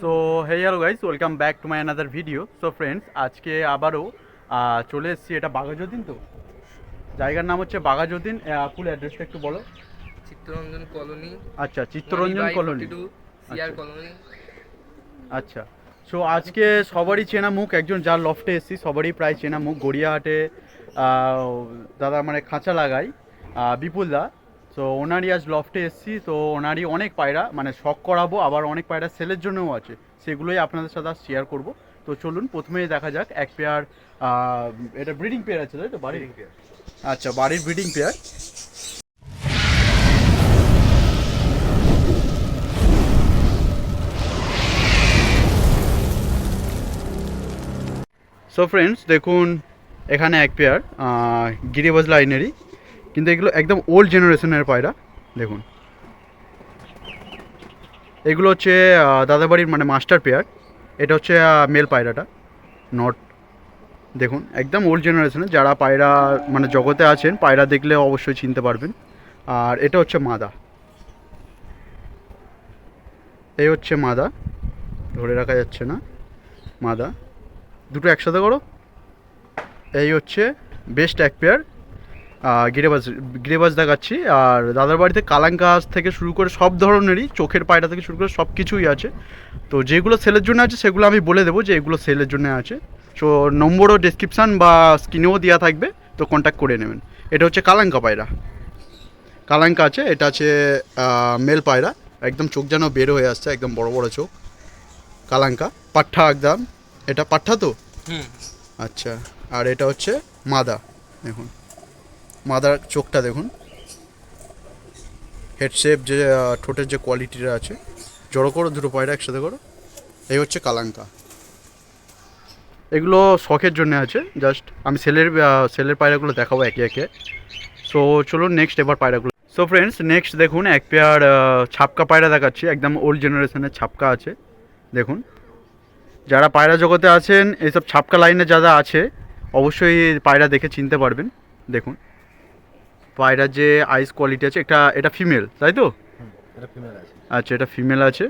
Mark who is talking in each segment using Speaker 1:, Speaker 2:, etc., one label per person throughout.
Speaker 1: So hey hello guys welcome back to my another video so friends আজকে আবারও চলে এসেছি এটা বাঘাযতীন তো। জায়গার নাম হচ্ছে বাঘাযতীন। ফুল অ্যাড্রেসটা একটু বলো।
Speaker 2: চিত্তরঞ্জন কলোনি।
Speaker 1: আচ্ছা চিত্তরঞ্জন কলোনি। আচ্ছা।
Speaker 2: কলোনি।
Speaker 1: আচ্ছা। সো আজকে সবারই চেনা মুখ একজন যার লফটে এসেছি সবারই প্রায় চেনা মুখ। গড়িয়াহাটে দাদা মানে খাঁচা লাগাই বিপুল দা। তো ওনারই আজ লফটে এসেছি। তো ওনারই অনেক পায়রা মানে শখ করাবো আবার অনেক পায়রা সেলের জন্যও আছে। সেগুলোই আপনাদের সাথে শেয়ার করব। তো চলুন প্রথমেই দেখা যাক এক পেয়ার এটা ব্রিডিং পেয়ার আছে তাই তো বাড়ির? পেয়ার আচ্ছা বাড়ির ব্রিডিং পেয়ার সো ফ্রেন্ডস দেখুন এখানে এক পেয়ার গিরিবাজ লাইনেরই। কিন্তু এগুলো একদম ওল্ড জেনারেশনের পায়রা, দেখুন। এগুলো হচ্ছে দাদাবাড়ির মানে মাস্টার পেয়ার এটা হচ্ছে মেল পায়রাটা নট দেখুন, একদম ওল্ড জেনারেশনের যারা পায়রা মানে জগতে আছেন, পায়রা দেখলে অবশ্যই চিনতে পারবেন। আর এটা হচ্ছে মাদা। এই হচ্ছে মাদা, ধরে রাখা যাচ্ছে না, মাদা। দুটো একসাথে করো। এই হচ্ছে বেস্ট এক পেয়ার গিরেবাজ গিরেবাজ দেখাচ্ছি আর দাদার বাড়িতে কালাঙ্কাজ থেকে শুরু করে সব ধরনেরই চোখের পায়রা থেকে শুরু করে সব কিছুই আছে। তো যেগুলো সেলের জন্য আছে সেগুলো আমি বলে দেবো যে এগুলো সেলের জন্য আছে। সো নম্বরও ডিসক্রিপশান বা স্ক্রিনেও দেওয়া থাকবে তো কন্ট্যাক্ট করে নেবেন। এটা হচ্ছে কালাঙ্কা পায়রা। কালাঙ্কা আছে এটা আছে মেল পায়রা। একদম চোখ যেন বের হয়ে আসছে একদম বড় বড় চোখ। কালাঙ্কা। পাঠা একদম। এটা পাঠা তো? আচ্ছা। আর এটা হচ্ছে মাদা। দেখুন। মাদার চোখটা দেখুন। হেড শেপ যে ঠোঁটের যে কোয়ালিটিটা আছে, জড়ো করো, দুটো পায়রা একসাথে করো। এই হচ্ছে কালাঙ্কা। এগুলো শখের জন্য আছে জাস্ট আমি সেলের সেলের পায়রাগুলো দেখাবো একে একে। সো চলুন নেক্সট এবার পায়রাগুলো। সো ফ্রেন্ডস নেক্সট দেখুন, এক পেয়ার ছাপকা পায়রা দেখাচ্ছি। একদম ওল্ড জেনারেশনের ছাপকা আছে, দেখুন। যারা পায়রা জগতে আছেন এইসব ছাপকা লাইনে যারা আছে, অবশ্যই পায়রা দেখে চিনতে পারবেন, দেখুন। পায়রার যে আইস কোয়ালিটি আছে এটা এটা ফিমেল তাই তো?
Speaker 3: এটা ফিমেল আছে।
Speaker 1: আচ্ছা এটা ফিমেল আছে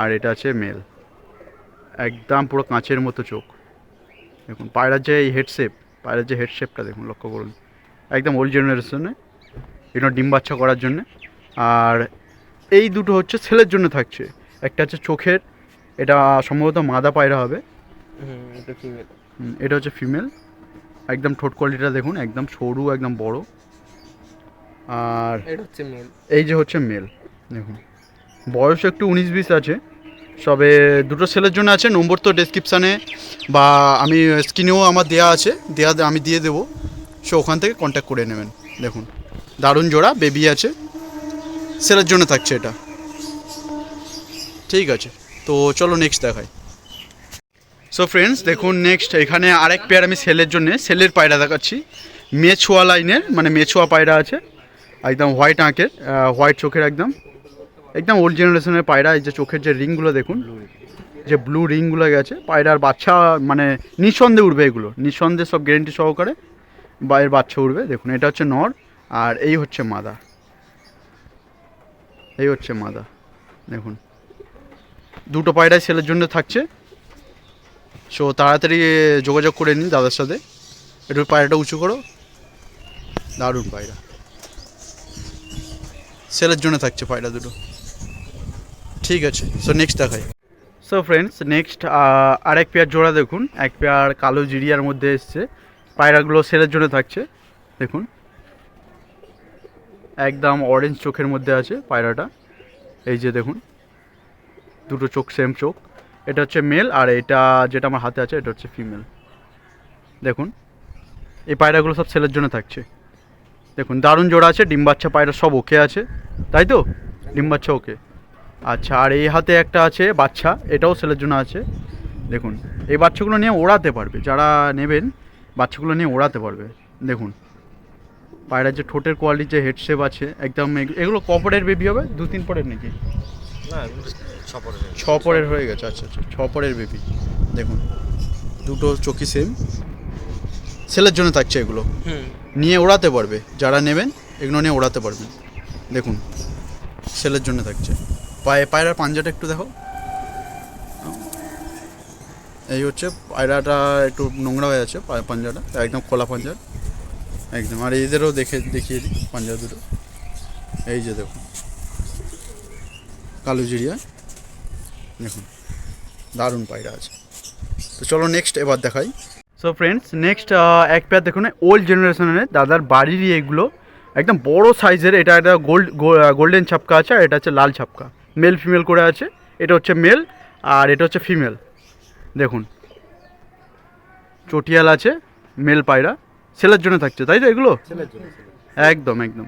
Speaker 1: আর এটা আছে মেল একদম পুরো কাঁচের মতো চোখ। দেখুন পায়রার যে এই হেড শেপ পায়রার যে হেড শেপটা দেখুন লক্ষ্য করুন। একদম ওল্ড জেনারেশনে এগুলো ডিম বাচ্চা করার জন্য। আর এই দুটো হচ্ছে ছেলের জন্য থাকছে। একটা হচ্ছে চোখের এটা সম্ভবত মাদা পায়রা হবে।
Speaker 2: এটা
Speaker 1: হচ্ছে ফিমেল একদম ঠোঁট কোয়ালিটিটা দেখুন একদম সরু একদম বড়। আর এই যে হচ্ছে মেল দেখুন। বয়স একটু উনিশ বিশ আছে সবে দুটো সেলের জন্য আছে নম্বর তো ডেসক্রিপশানে বা আমি স্ক্রিনেও আমার দেয়া আছে দেয়া আমি দিয়ে দেবো। সো ওখান থেকে কন্ট্যাক্ট করে নেবেন দেখুন। দারুণ জোড়া বেবি আছে সেলের জন্য থাকছে এটা। ঠিক আছে তো চলো নেক্সট দেখাই। সো ফ্রেন্ডস দেখুন নেক্সট এখানে আরেক পেয়ার আমি সেলের জন্য সেলের পায়রা দেখাচ্ছি। মেছোয়া লাইনের মানে মেছোয়া পায়রা আছে। একদম হোয়াইট আঁকের হোয়াইট চোখের একদম। একদম ওল্ড জেনারেশনের পায়রা, এই যে চোখের যে রিংগুলো দেখুন, যে ব্লু রিংগুলো গেছে, পায়রার বাচ্চা মানে নিঃসন্দেহে উঠবে এগুলো। নিঃসন্দেহে সব গ্যারেন্টি সহকারে বা এর বাচ্চা উঠবে দেখুন, এটা হচ্ছে নর, আর এই হচ্ছে মাদা। এই হচ্ছে মাদা, দেখুন। দুটো পায়রাই সেলের জন্য থাকছে। সো তাড়াতাড়ি যোগাযোগ করে নিন দাদার সাথে। একটু পায়রাটা উঁচু করো। দারুণ পায়রা। সেলের জন্য থাকছে পায়রা দুটো। ঠিক আছে সো নেক্সট দেখাই। সো ফ্রেন্ডস নেক্সট আরেক পেয়ার জোড়া দেখুন। এক পেয়ার কালো জিরিয়ার মধ্যে এসছে। পায়রাগুলো সেলের জন্য থাকছে। দেখুন। একদম অরেঞ্জ চোখের মধ্যে আছে পায়রাটা। এই যে দেখুন। দুটো চোখ সেম চোখ। এটা হচ্ছে মেল আর এটা যেটা আমার হাতে আছে, এটা হচ্ছে ফিমেল দেখুন। এই পায়রাগুলো সব সেলের জন্য থাকছে। দেখুন, দারুণ জোড়া আছে, ডিম বাচ্চা পায়রা সব ওকে আছে। তাই তো? ডিম বাচ্চা ওকে আচ্ছা আর এই হাতে একটা আছে বাচ্চা এটাও সেলের জন্য আছে। দেখুন এই বাচ্চাগুলো নিয়ে ওড়াতে পারবে যারা নেবেন বাচ্চাগুলো নিয়ে ওড়াতে পারবে। দেখুন পায়রার যে ঠোঁটের কোয়ালিটি যে হেড শেপ আছে একদম এগুলো কপরের বেবি হবে? দু তিন পরের নাকি? ছ পরের হয়ে গেছে। আচ্ছা আচ্ছা ছ পরের বেবি দেখুন দুটো চকি সেম সেলের জন্য থাকছে এগুলো। নিয়ে ওড়াতে পারবে যারা নেবেন এগুলো নিয়ে ওড়াতে পারবেন দেখুন সেলের জন্য থাকছে। পায়ে পায়রার পাঞ্জাটা একটু দেখো। এই হচ্ছে পায়রাটা একটু নোংরা হয়ে আছে পাঞ্জাটা, একদম খোলা পাঞ্জা। একদম, আর এদেরও দেখে দেখিয়ে দিই, পাঞ্জা দুটো। এই যে দেখুন, কালো জিরিয়া দেখুন, দারুণ পায়রা আছে। তো চলো নেক্সট এবার দেখাই। সো ফ্রেন্ডস নেক্সট এক পেয়ার দেখুন ওল্ড জেনারেশনের দাদার বাড়িরই এগুলো। একদম বড় সাইজের এটা একটা গোল্ড গোল্ডেন ছাপকা আছে আর এটা হচ্ছে লাল ছাপকা। মেল ফিমেল করে আছে। এটা হচ্ছে মেল আর এটা হচ্ছে ফিমেল। দেখুন। চটিয়াল আছে মেল পায়রা। সেলের জন্য থাকছে তাই তো এগুলো? একদম একদম।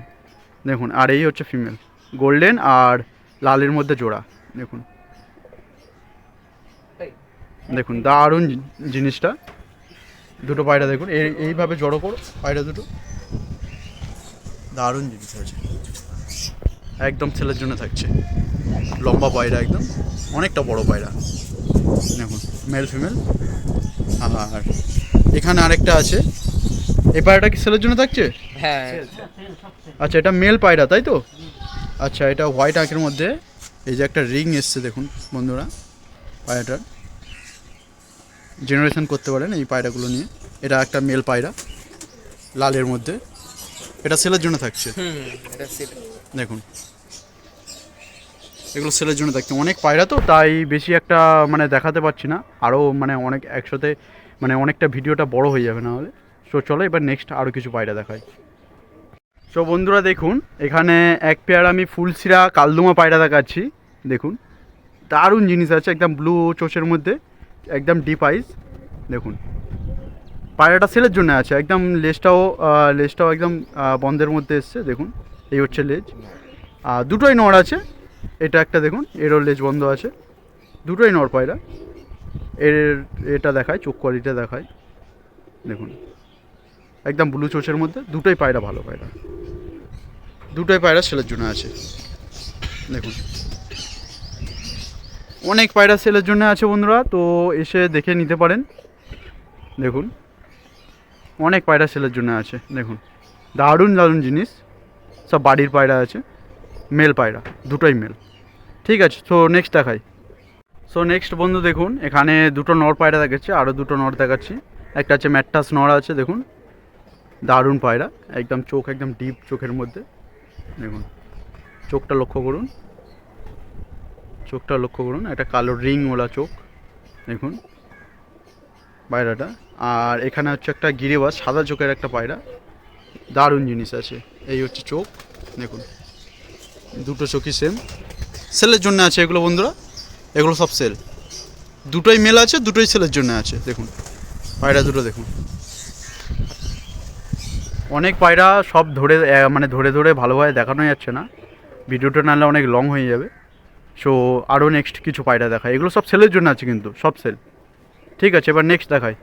Speaker 1: দেখুন আর এই হচ্ছে ফিমেল। গোল্ডেন আর লালের মধ্যে জোড়া দেখুন। দেখুন দারুণ জিনিসটা। দুটো পায়রা দেখুন এই এইভাবে জড়ো করো পায়রা দুটো। দারুণ জিনিস আছে একদম ছেলের জন্য থাকছে। লম্বা পায়রা একদম অনেকটা বড় পায়রা। দেখুন মেল ফিমেল আর এখানে আরেকটা আছে। এই পায়রাটা কি ছেলের জন্য থাকছে?
Speaker 2: হ্যাঁ।
Speaker 1: আচ্ছা এটা মেল পায়রা তাই তো? আচ্ছা এটা হোয়াইট আঁকের মধ্যে। এই যে একটা রিং এসছে দেখুন বন্ধুরা পায়রাটার। জেনারেশন করতে পারেন এই পায়রাগুলো নিয়ে। এটা একটা মেল পায়রা লালের মধ্যে। এটা সেলের জন্য থাকছে।
Speaker 2: এটা
Speaker 1: দেখুন। এগুলো সেলের জন্য থাকছে। অনেক পায়রা তো তাই বেশি একটা মানে দেখাতে পারছি না। আরও মানে অনেক একসাথে মানে অনেকটা ভিডিওটা বড় হয়ে যাবে না হলে। সো চলো এবার নেক্সট আরও কিছু পায়রা দেখাই। সো বন্ধুরা দেখুন এখানে এক পেয়ার আমি ফুলসিরা কালদুমা পায়রা দেখাচ্ছি। দেখুন দারুণ জিনিস আছে একদম ব্লু চোচের মধ্যে একদম ডিপ আইস দেখুন। পায়রাটা সেলের জন্য আছে, একদম লেজটাও লেজটাও একদম বন্ধের মধ্যে এসছে, দেখুন, এই হচ্ছে লেজ। আর দুটোই নড় আছে, এটা একটা দেখুন, এরও লেজ বন্ধ আছে। দুটোই নড় পায়রা। এর, এটা দেখায়, চোখ কোয়ালিটা দেখায়। দেখুন, একদম ব্লু চোচের মধ্যে, দুটোই পায়রা ভালো পায়রা। দুটোই পায়রা সেলের জন্য আছে। দেখুন। অনেক পায়রা সেলের জন্য আছে বন্ধুরা, তো এসে দেখে নিতে পারেন। দেখুন। অনেক পায়রা সেলের জন্য আছে, দেখুন। দারুণ দারুণ জিনিস। সব বাড়ির পায়রা আছে মেল পায়রা, দুটোই মেল ঠিক আছে সো নেক্সট দেখাই। সো নেক্সট বন্ধু, দেখুন, এখানে দুটো নর পায়রা দেখাচ্ছি আরও দুটো নর দেখাচ্ছি। একটা আছে ম্যাট্টাস নর আছে, দেখুন। দারুণ পায়রা, একদম চোখ, একদম ডিপ চোখের মধ্যে। দেখুন, চোখটা লক্ষ্য করুন। চোখটা লক্ষ্য করুন, একটা কালো রিং ওলা চোখ, দেখুন। পায়রাটা। আর এখানে হচ্ছে একটা গিরিবাস, সাদা চোখের একটা পায়রা। দারুণ জিনিস আছে। এই হচ্ছে চোখ। দেখুন। দুটো চোখই সেম সেলের জন্য আছে এগুলো বন্ধুরা। এগুলো সব সেল দুটোই মেল আছে, দুটোই সেলের জন্য আছে। দেখুন। পায়রা দুটো দেখুন। অনেক পায়রা সব ধরে মানে ধরে ধরে ভালোভাবে দেখানো যাচ্ছে না। ভিডিওটা নাহলে অনেক লং হয়ে যাবে। সো আরও নেক্সট কিছু পায়রা দেখায়। এগুলো সব সেলের জন্য আছে কিন্তু। সব সেল ঠিক আছে এবার নেক্সট দেখায়